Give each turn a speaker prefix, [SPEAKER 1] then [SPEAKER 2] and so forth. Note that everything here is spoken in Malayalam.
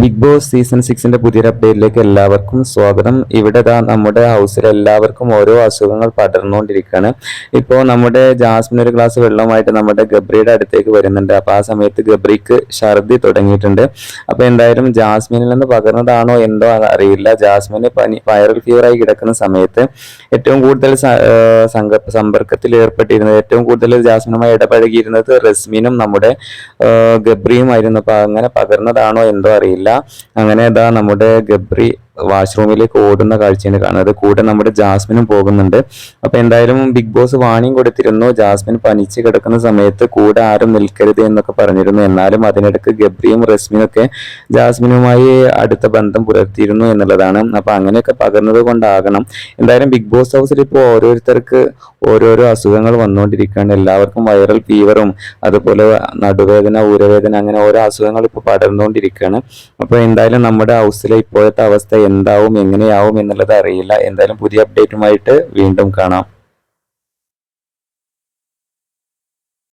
[SPEAKER 1] ബിഗ് ബോസ് സീസൺ സിക്സിന്റെ പുതിയൊരു അപ്ഡേറ്റിലേക്ക് എല്ലാവർക്കും സ്വാഗതം. ഇവിടെ ഇതാ നമ്മുടെ ഹൗസിൽ എല്ലാവർക്കും ഓരോ അസുഖങ്ങൾ പടർന്നുകൊണ്ടിരിക്കുകയാണ്. ഇപ്പോൾ നമ്മുടെ ജാസ്മിൻ ഒരു ഗ്ലാസ് വെള്ളവുമായിട്ട് നമ്മുടെ ഗബ്രിയുടെ അടുത്തേക്ക് വരുന്നുണ്ട്. അപ്പോൾ ആ സമയത്ത് ഗബ്രിക്ക് ഛർദി തുടങ്ങിയിട്ടുണ്ട്. അപ്പോൾ എന്തായാലും ജാസ്മിനിൽ നിന്ന് പകർന്നതാണോ എന്തോ അറിയില്ല. ജാസ്മിന് പനി വൈറൽ ഫീവറായി കിടക്കുന്ന സമയത്ത് ഏറ്റവും കൂടുതൽ സംഘ സമ്പർക്കത്തിൽ ഏർപ്പെട്ടിരുന്നത് ഏറ്റവും കൂടുതൽ ജാസ്മിനുമായി ഇടപഴകിയിരുന്നത് റസ്മിനും നമ്മുടെ ഗബ്രിയുമായിരുന്നു. അപ്പോൾ അങ്ങനെ പകർന്നതാണോ എന്തോ അറിയില്ല. അങ്ങനെ ഇതാ നമ്മുടെ ഗബ്രി വാഷ്റൂമിലേക്ക് ഓടുന്ന കാഴ്ചയാണ് കാണുന്നത്. കൂടെ നമ്മുടെ ജാസ്മിനും പോകുന്നുണ്ട്. അപ്പൊ എന്തായാലും ബിഗ് ബോസ് വാണിംഗ് കൊടുത്തിരുന്നു. ജാസ്മിൻ പനിച്ച് കിടക്കുന്ന സമയത്ത് കൂടെ ആരും നിൽക്കരുത് എന്നൊക്കെ പറഞ്ഞിരുന്നു. എന്നാലും അതിനിടക്ക് ഗബ്രിയും റസ്മിനും ഒക്കെ ജാസ്മിനുമായി അടുത്ത ബന്ധം പുലർത്തിയിരുന്നു എന്നുള്ളതാണ്. അപ്പൊ അങ്ങനെയൊക്കെ പകർന്നത് കൊണ്ടാകണം. എന്തായാലും ബിഗ് ബോസ് ഹൗസിൽ ഇപ്പോൾ ഓരോരുത്തർക്ക് ഓരോരോ അസുഖങ്ങൾ വന്നുകൊണ്ടിരിക്കുകയാണ്. എല്ലാവർക്കും വൈറൽ ഫീവറും അതുപോലെ നടുവേദന ഊരവേദന അങ്ങനെ ഓരോ അസുഖങ്ങൾ ഇപ്പോൾ പടർന്നുകൊണ്ടിരിക്കുകയാണ്. അപ്പോൾ എന്തായാലും നമ്മുടെ ഹൗസിലെ ഇപ്പോഴത്തെ അവസ്ഥ എന്താവും എങ്ങനെയാവും എന്നുള്ളത് അറിയില്ല. എന്തായാലും പുതിയ അപ്ഡേറ്റുമായിട്ട് വീണ്ടും കാണാം.